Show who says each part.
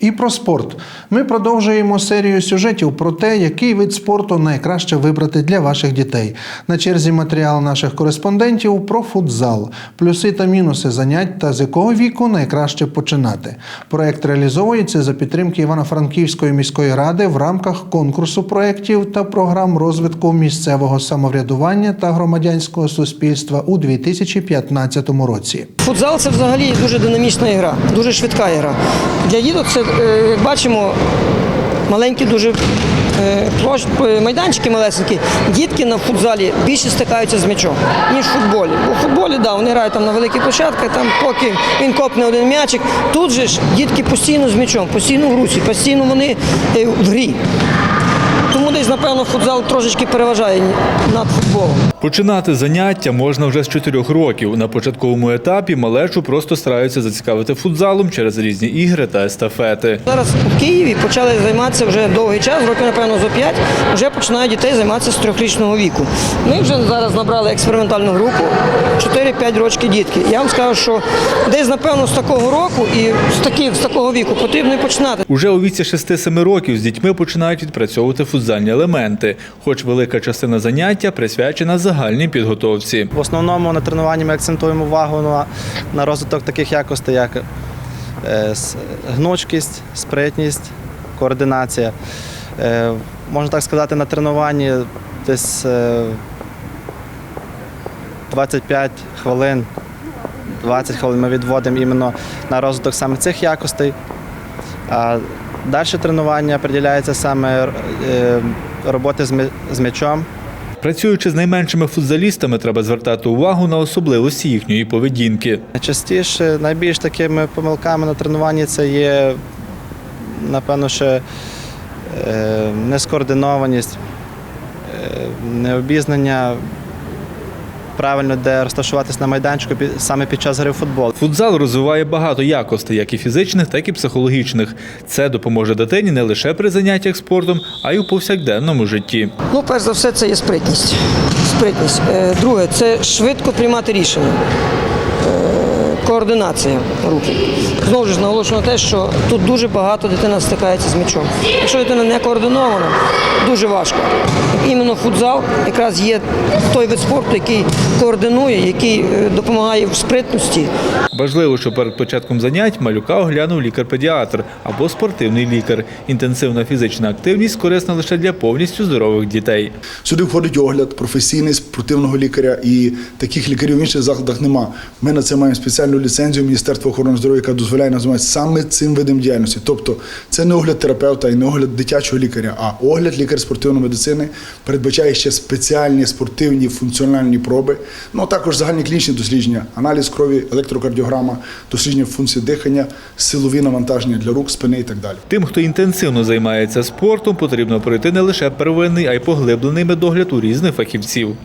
Speaker 1: І про спорт. Ми продовжуємо серію сюжетів про те, який вид спорту найкраще вибрати для ваших дітей. На черзі матеріал наших кореспондентів про футзал, плюси та мінуси занять та з якого віку найкраще починати. Проект реалізовується за підтримки Івано-Франківської міської ради в рамках конкурсу проєктів та програм розвитку місцевого самоврядування та громадянського суспільства у 2015 році.
Speaker 2: Футзал це взагалі дуже динамічна гра, дуже швидка гра. Для діток це, як бачимо, маленькі дуже е, е, майданчики малесенькі. Дітки на футзалі більше стикаються з м'ячом, ніж в футболі. У футболі, да, вони грають там на великій площадці, там поки він копне один м'ячик. Тут же ж дітки постійно з м'ячом, постійно в русі, постійно вони е, в грі. Тому десь, напевно, футзал трошечки переважає над футболом.
Speaker 3: Починати заняття можна вже з 4 років. На початковому етапі малечу просто стараються зацікавити футзалом через різні ігри та естафети.
Speaker 2: Зараз у Києві почали займатися вже довгий час, років, напевно, за 5, вже починають дітей займатися з трьохрічного віку. Ми вже зараз набрали експериментальну групу 4-5 років дітки. Я вам скажу, що десь, напевно, з такого року і з, таких, з такого віку потрібно і починати.
Speaker 3: Уже у віці 6-7 років з дітьми починають відпрацьовувати футзальні елементи, хоч велика частина заняття присвячена загальній підготовці.
Speaker 4: В основному на тренуванні ми акцентуємо увагу на, на розвиток таких якостей, як е, гнучкість, спритність, координація. Е, можна так сказати, на тренуванні десь е, 25 хвилин, 20 хвилин ми відводимо іменно на розвиток саме цих якостей. А далі тренування приділяється саме е, роботи з м'ячом.
Speaker 3: Працюючи з найменшими футзалістами, треба звертати увагу на особливості їхньої поведінки.
Speaker 4: Найчастіше, найбільш такими помилками на тренуванні це є, напевно, ще е, нескоординованість, е, необізнання правильно, де розташуватись на майданчику саме під час гри в футбол.
Speaker 3: Футзал розвиває багато якостей, як і фізичних, так і психологічних. Це допоможе дитині не лише при заняттях спортом, а й у повсякденному житті.
Speaker 2: Ну, перш за все, це є спритність. Спритність. Е, Друге, це швидко приймати рішення. Координація руки. Знову ж наголошую на те, що тут дуже багато дитина стикається з м'ячом. Якщо дитина не координована, дуже важко. Іменно футзал якраз є той вид спорту, який координує, який е, допомагає в спритності,
Speaker 3: Важливо, що перед початком занять малюка оглянув лікар-педіатр або спортивний лікар. Інтенсивна фізична активність корисна лише для повністю здорових дітей.
Speaker 5: Сюди входить огляд професійний спортивного лікаря, і таких лікарів в інших закладах нема. Ми на це маємо спеціальну ліцензію Міністерства охорони здоров'я, яка дозволяє нам саме цим видом діяльності. Тобто це не огляд терапевта і не огляд дитячого лікаря, а огляд лікар спортивної медицини передбачає ще спеціальні спортивні функціональні проби. Ну а також загальні клінічні дослідження, аналіз крові, електрокардіограма, дослідження функції дихання, силові навантаження для рук, спини і так далі.
Speaker 3: Тим, хто інтенсивно займається спортом, потрібно пройти не лише первинний, а й поглиблений медогляд у різних фахівців.